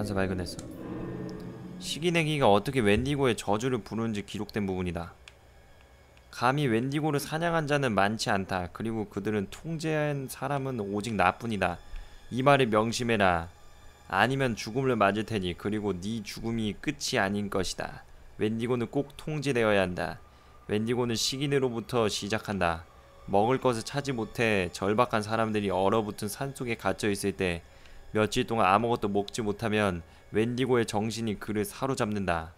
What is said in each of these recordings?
단서 발견했어. 시기내기가 어떻게 웬디고의 저주를 부르는지 기록된 부분이다. 감히 웬디고를 사냥한 자는 많지 않다. 그리고 그들은 통제한 사람은 오직 나뿐이다. 이 말을 명심해라. 아니면 죽음을 맞을 테니 그리고 네 죽음이 끝이 아닌 것이다. 웬디고는 꼭 통제되어야 한다. 웬디고는 시기내로부터 시작한다. 먹을 것을 찾지 못해 절박한 사람들이 얼어붙은 산속에 갇혀 있을 때 며칠 동안 아무것도 먹지 못하면 웬디고의 정신이 그를 사로잡는다.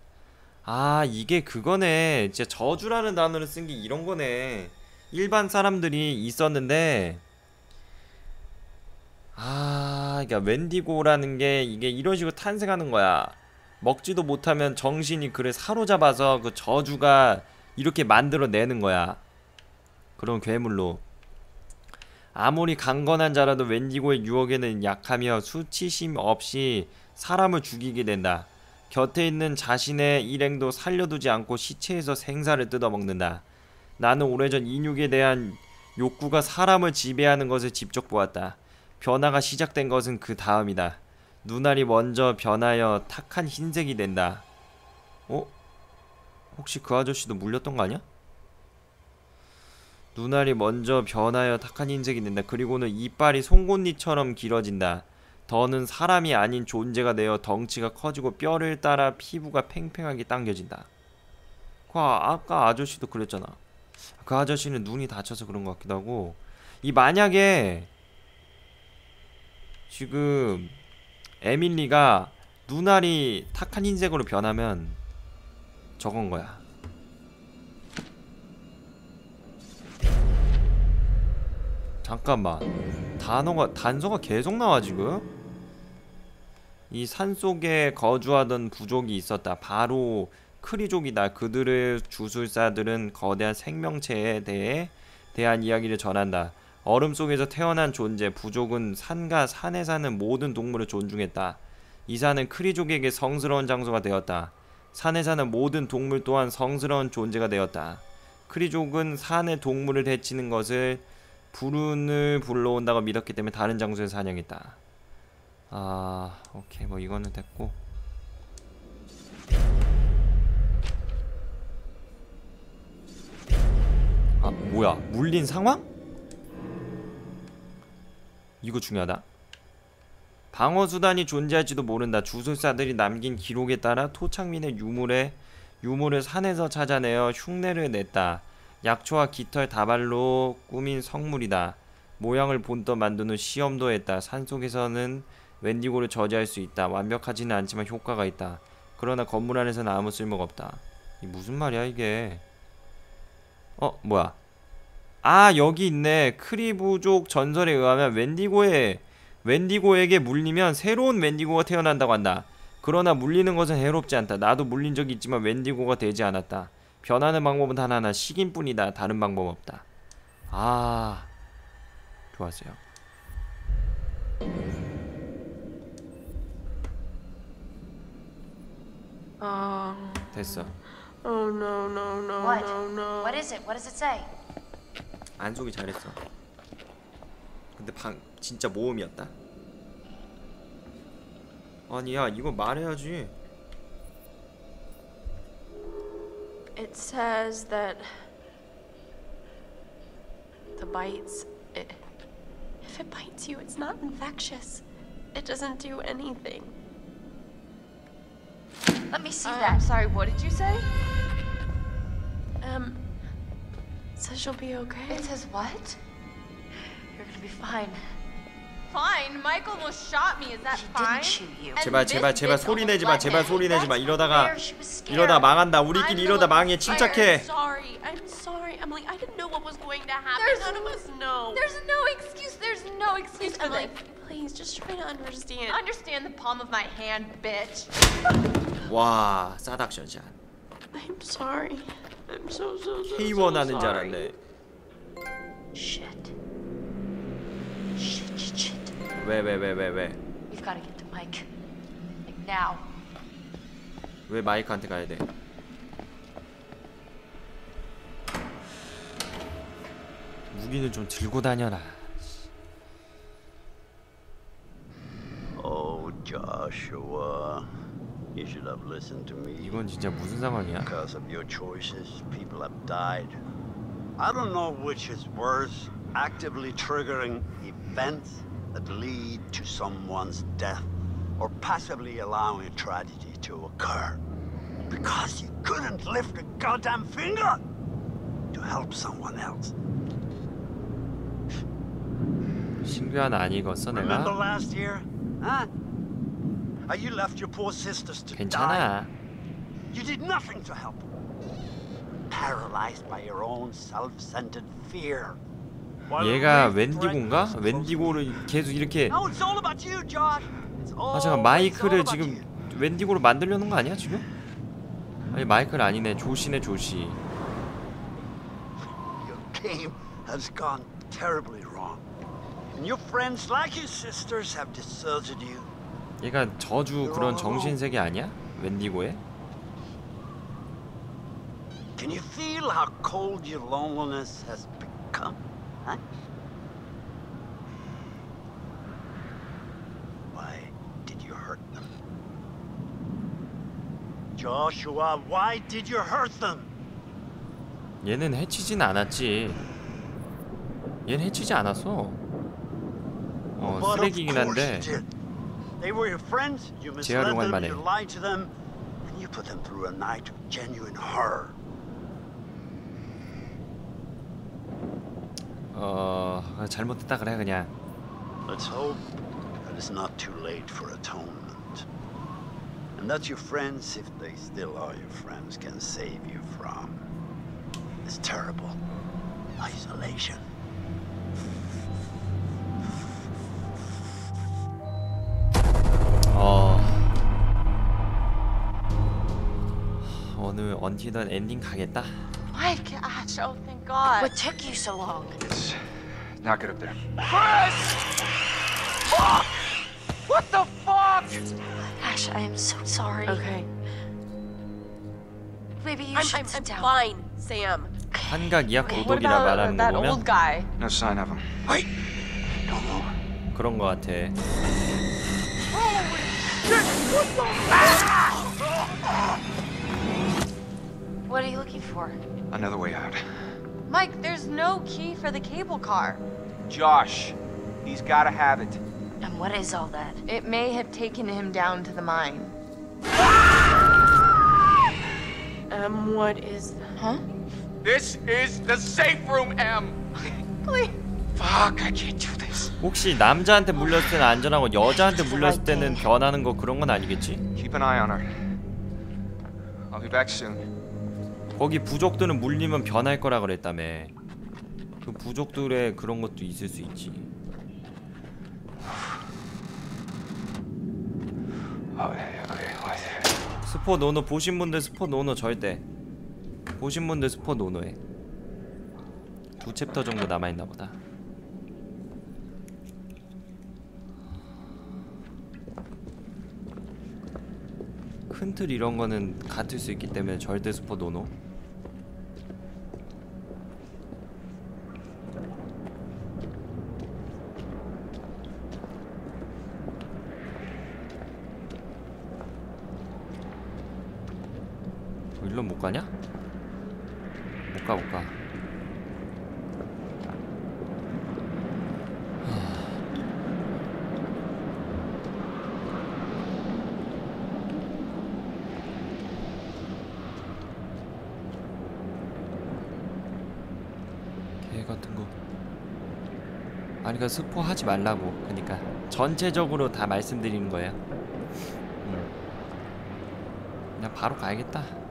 아 이게 그거네. 진짜 저주라는 단어를 쓴 게 이런 거네. 일반 사람들이 있었는데 아 그러니까 웬디고라는 게 이게 이런 식으로 탄생하는 거야. 먹지도 못하면 정신이 그를 사로잡아서 그 저주가 이렇게 만들어내는 거야. 그런 괴물로. 아무리 강건한 자라도 웬디고의 유혹에는 약하며 수치심 없이 사람을 죽이게 된다. 곁에 있는 자신의 일행도 살려두지 않고 시체에서 생사를 뜯어먹는다. 나는 오래전 인육에 대한 욕구가 사람을 지배하는 것을 직접 보았다. 변화가 시작된 것은 그 다음이다. 눈알이 먼저 변하여 탁한 흰색이 된다. 어? 혹시 그 아저씨도 물렸던 거 아니야? 눈알이 먼저 변하여 탁한 흰색이 된다. 그리고는 이빨이 송곳니처럼 길어진다. 더는 사람이 아닌 존재가 되어 덩치가 커지고 뼈를 따라 피부가 팽팽하게 당겨진다. 그 아, 아까 아저씨도 그랬잖아. 그 아저씨는 눈이 다쳐서 그런 것 같기도 하고 이 만약에 지금 에밀리가 눈알이 탁한 흰색으로 변하면 저건 거야. 잠깐만. 단어가 단서가 계속 나와 지금? 이 산속에 거주하던 부족이 있었다. 바로 크리족이다 그들의 주술사들은 거대한 생명체에 대해 대한 이야기를 전한다. 얼음 속에서 태어난 존재 부족은 산과 산에 사는 모든 동물을 존중했다. 이 산은 크리족에게 성스러운 장소가 되었다. 산에 사는 모든 동물 또한 성스러운 존재가 되었다. 크리족은 산의 동물을 해치는 것을 불운을 불러온다고 믿었기 때문에 다른 장소에서 사냥했다. 아, 오케이. 뭐 이거는 됐고. 아, 뭐야? 물린 상황? 이거 중요하다. 방어 수단이 존재할지도 모른다. 주술사들이 남긴 기록에 따라 토착민의 유물에 유물을 산에서 찾아내어 흉내를 냈다. 약초와 깃털 다발로 꾸민 성물이다. 모양을 본떠 후 시험도 했다. 산속에서는 웬디고를 저지할 수 있다. 완벽하지는 않지만 효과가 있다. 그러나 건물 안에서는 아무 쓸모가 없다. 이 무슨 말이야 이게? 어 뭐야? 아 여기 있네. 크리부족 전설에 의하면 웬디고에 웬디고에게 물리면 새로운 웬디고가 태어난다고 한다. 그러나 물리는 것은 해롭지 않다. 나도 물린 적이 있지만 웬디고가 되지 않았다. 변하는 방법은 단 하나 식인 뿐이다. 다른 방법 없다. 아 좋았어요. Um. 됐어. Oh no no no What? no no. What is it? What does it say? 안속이 잘했어. 근데 방 진짜 모험이었다. 아니야 이거 말해야지. It says that the bites. It, if it bites you, it's not infectious. It doesn't do anything. Let me see Uh, that. I'm sorry. What did you say? Um. It says you'll be okay. It says what? You're gonna be fine. Fine. Mike almost shot me. Is that fine? didn't shoot you. And 제발 제발 제발 소리 내지 마. 제발. 소리 내지 마. 이러다가. 이러다 망한다. I'm 우리끼리 이러다 망해. 침착해. I'm sorry. I'm sorry, Emily. I didn't know what was going to happen. There's None of us know. There's no excuse. There's no excuse for Emily. this. Please, just try to understand. Understand the palm of my hand, bitch. 와 사닥션샷. I'm sorry. I'm so so so. K1 so 하는 줄. 알았네. Shit, shit. 왜왜왜왜 왜? We've got to get to Mike. Like now. 왜 마이크한테 가야 돼? 무기는 좀 들고 다녀라. Oh, Josh, Joshua, you should have listened to me. 이건 진짜 무슨 상황이야? Because of your choices, people have died. I don't know which is worse actively triggering events that lead to someone's death or passively allowing a tragedy to occur. Because you couldn't lift a goddamn finger to help someone else. 신규 하나 안 읽었어 Remember 내가? last year? Huh? How you left your poor sisters to die? 괜찮아. You did nothing to help. Paralyzed by your own self-centered fear. 얘가 웬디고인가? 웬디고를 계속 이렇게 No, it's all about you, Josh. It's all, 아 잠깐 it's all 마이크를 about 지금 you. 웬디고로 만들려는 거 아니야 지금? 아니 마이크를 아니네 조시네 조시 Your game has gone terribly wrong. And your friends, like your sisters, have deserted you. 얘가 저주 그런 정신세계 아니야? 웬디고에? Can you feel how cold your loneliness has become? Huh? Why did you hurt them? Joshua, why did you hurt them? 얘는 해치진 않았지 얘는 해치지 않았어 어 쓰레기긴 한데. They were your friends. You misled them, you lied to them, and you put them through a night of genuine horror. 어 잘못했다 그래 그냥 Let's hope that it's not too late for atonement. And that your friends, if they still are your friends, can save you from this terrible isolation. 어 오늘 언티던 엔딩 가겠다 Mike, gosh, oh, thank God. What took you so long? It's not good up there. Ash, I am so sorry. Okay. Maybe you I'm, should I'm, sit I'm down. fine, Sam. 환각이야 What 고독이라 about 말하는 거 that 보면 old guy? No sign of him. Wait! Don't move. 그런 거 같아 What are you looking for? Another way out. Mike, there's no key for the cable car. Josh, he's gotta have it. And what is all that? It may have taken him down to the mine. Um, what is that? Huh? This is the safe room, M. Please. Fuck, I can't do this. 혹시 남자한테 물렸을 때는 안전하고 여자한테 물렸을 때는 변하는 거 그런 건 아니겠지? Keep an eye on her. I'll be back soon. 거기 부족들은 물리면 변할 거라 그랬다며 그 부족들의 그런 것도 있을 수 있지 Oh, okay, okay. what? 스포 노노 보신 분들 스포 노노 절대. 보신 분들 스포 노노해 두 챕터 정도 남아있나 보다. 큰 틀 이런 거는 같을 수 있기 때문에 절대 스포 노노 어, 일로 못 가냐? 못 가, 못 가. 개 같은 거. 아니, 그 스포 하지 말라고. 그니까 전체적으로 다 말씀드리는 거예요. 음. 그냥 바로 가야겠다.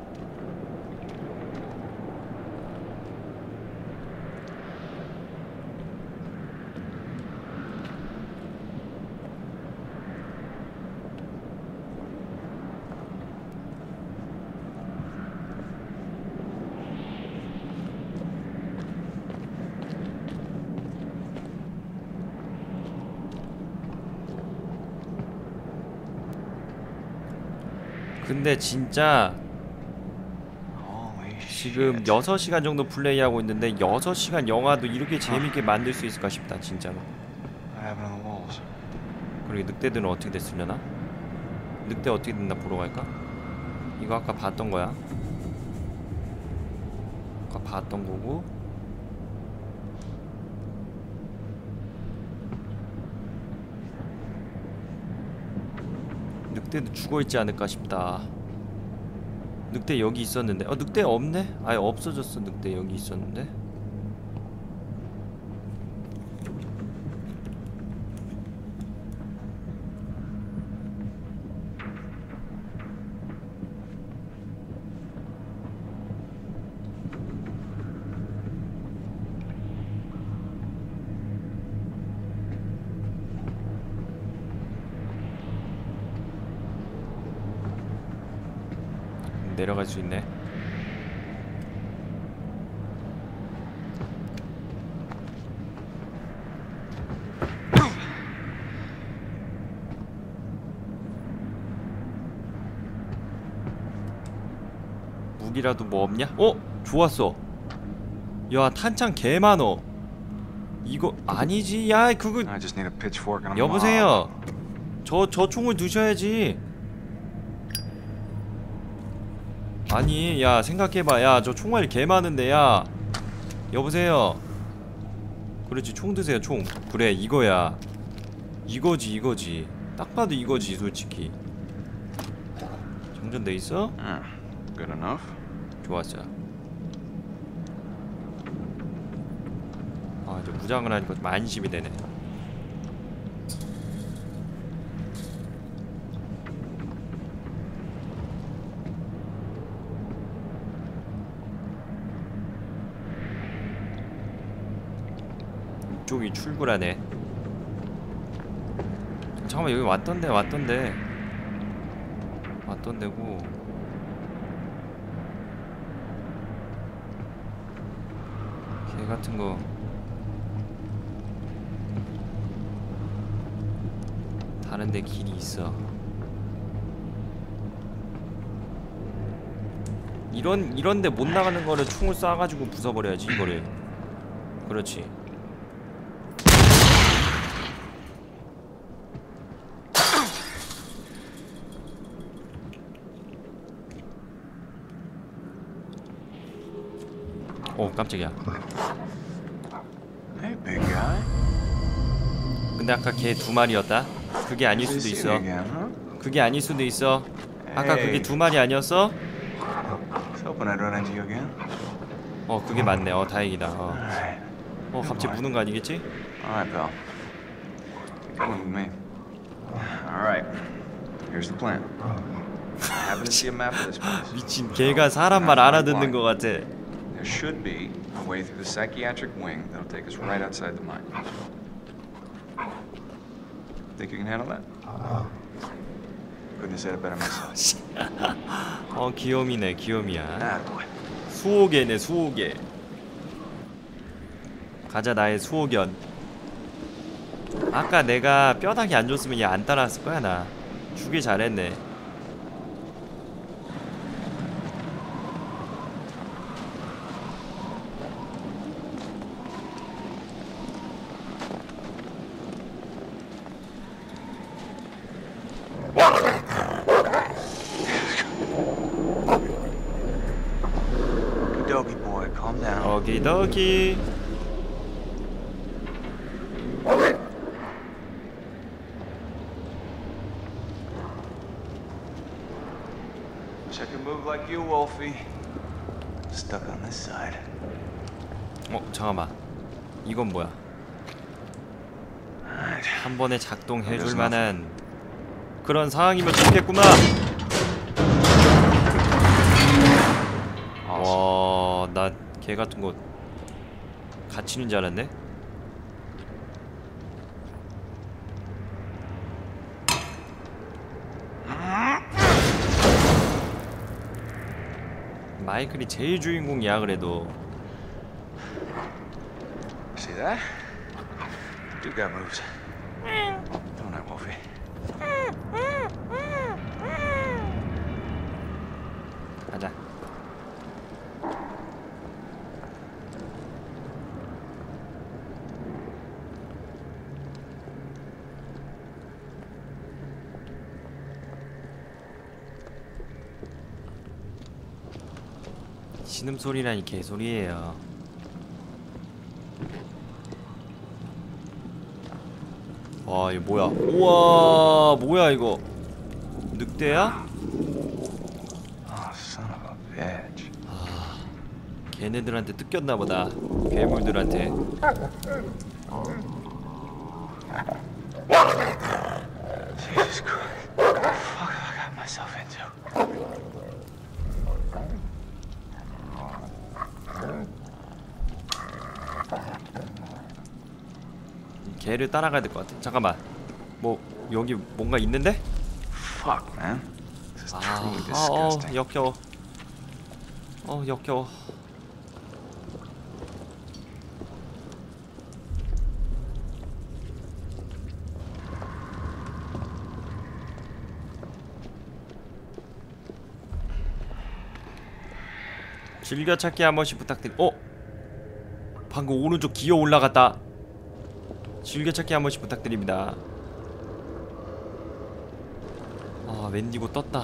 근데 진짜 Holy 지금 shit. 6시간 정도 플레이하고 있는데 6시간 영화도 이렇게 재밌게 만들 수 있을까 싶다 진짜로? 그리고 늑대들은 어떻게 됐으려나? 늑대 어떻게 된다 보러 갈까? 이거 아까 봤던 거야. 아까 봤던 거고. 늑대도 죽어 있지 않을까 싶다. 늑대 여기 있었는데. 어 늑대 없네? 아예 없어졌어. 늑대 여기 있었는데. 내려갈 수 있네. 무기라도 뭐 없냐? 어? 좋았어. 야 탄창 개 많어. 이거 아니지? 야 그거 여보세요. 저 저 총을 두셔야지. 아니, 야 생각해봐. 야 저 총알 개 많은데, 야. 여보세요. 그렇지 총 드세요 총. 그래 이거야. 이거지 이거지. 딱 봐도 이거지 솔직히. 정전돼 있어? Good enough. 좋았어. 아, 이제 무장을 하니까 좀 안심이 되네. 이쪽이 출구라네. 잠깐만 여기 왔던데 왔던데 왔던데고. 개 같은 거 다른데 길이 있어. 이런 이런데 못 나가는 거를 총을 쏴가지고 부숴버려야지 이거를. 그렇지. 오 깜짝이야. 근데 아까 걔 두 마리였다. 그게 아닐 수도 있어. 그게 아닐 수도 있어. 아까 그게. 두 마리 아니었어? 어 그게 맞네. 어 다행이다. 어. 어 갑자기 무는 거 아니겠지? 미친 걔가 사람 말 알아듣는 거 같아. There should be a way through the psychiatric wing that'll take us right outside the mine. Think you can handle that? Couldn't have said it better myself. 어 귀요미네 귀요미야. Ah, boy. 수호개네 수호개. 가자 나의 수호견. 아까 내가 뼈다귀 안 줬으면 얘 안 따라왔을 거야 나. 주길 잘했네. Doggy boy, calm down. 오 기도기. Wish I could move like you, Wolfie. Stuck on this side. 어 잠깐만. 이건 뭐야? 한 번에 작동해줄 만한 그런 상황이면 좋겠구나. 개 같은 거 갇히는 줄 알았네. 마이클이 제일 주인공이야 그래도. See that? Dude got moves. Don't I, Wolfie? 가자. 신음소리라니 개소리예요. 와 이거 뭐야? 우와 뭐야 이거? 늑대야? A bitch. 걔네들한테 뜯겼나보다. 괴물들한테 Jesus Christ. What the fuck have I got myself into? 걔를 따라가야 될 것 같아 잠깐만 뭐 여기 뭔가 있는데? Fuck, man. This is 아, truly 아, 어 disgusting. 역겨워 어 역겨워 즐겨찾기 한 번씩 부탁드리 어? 방금 오른쪽 기어 올라갔다 즐겨찾기 한 번씩 부탁드립니다. 아 웬디고 떴다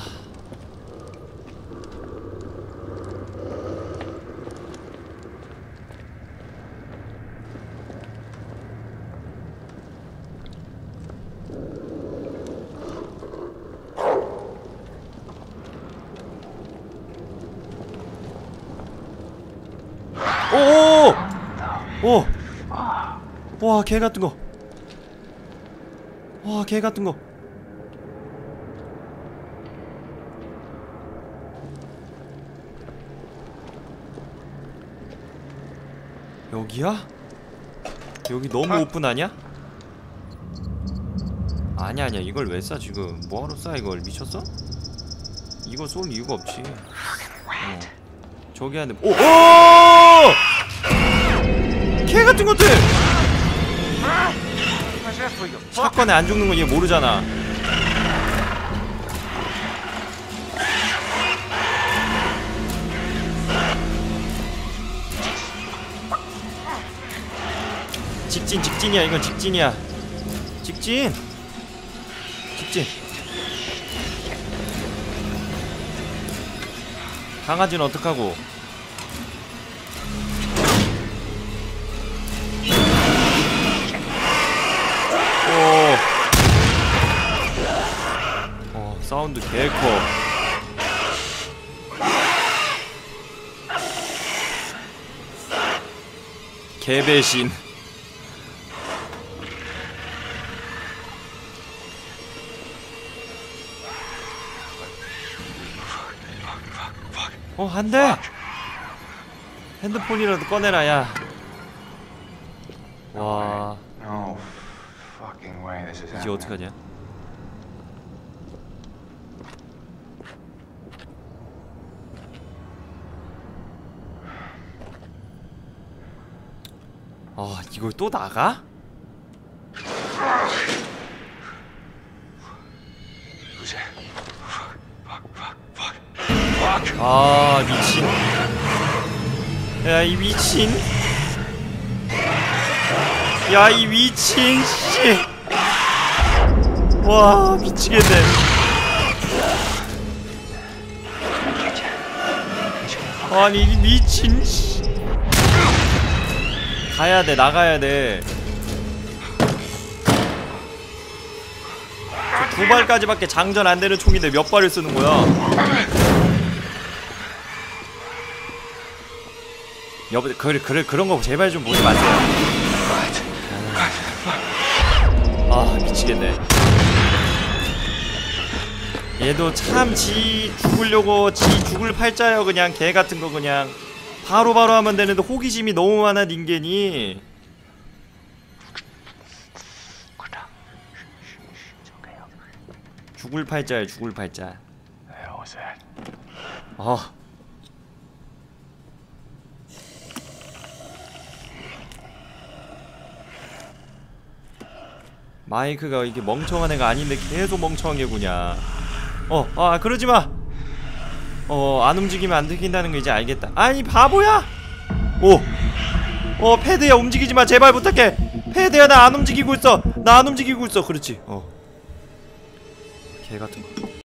오! 오! 와, 개 같은 거. 와, 개 같은 거. 여기야? 여기 너무 오픈 아니야? 아니야 아니야 이걸 왜쏴 지금 뭐하러 쏴 이걸 미쳤어? 이거 쏠 이유가 없지 어. 저기 안에 오! 오! 개 같은 것들! 사건에 안 죽는 거얘 모르잖아. 직진 직진이야. 이건 직진이야. 직진. 직진. 강아지는 어떡하고 사운드 개커. 개배신. 어 안돼! 핸드폰이라도 꺼내라 야와. Happening. 어떡하냐 아 이걸 또 나가? 아 미친. 야 이 미친. 야 이 미친 씨와 미치겠네. 아니 이 미친 씨 가야 돼 나가야 돼 두 발까지밖에 장전 안 되는 총인데 몇 발을 쓰는 거야 여보 그래 그래 그런 거 제발 좀 보지 마세요. 아 미치겠네. 얘도 참 지 죽으려고 지 죽을 팔자요 그냥 개 같은 거 그냥 바로바로 바로 하면 되는데 호기심이 너무 많아 닌겐이. 죽을 팔자야 죽을 팔자. That? 아 마이크가 이게 멍청한 애가 아닌데 계속 멍청하게 구냐 어, 아 그러지 마. 어, 안 움직이면 안 들킨다는 거 이제 알겠다. 아니 바보야. 오, 어 패드야 움직이지 마 제발 부탁해. 패드야 나 안 움직이고 있어. 나 안 움직이고 있어. 그렇지. 어. 개 같은 거.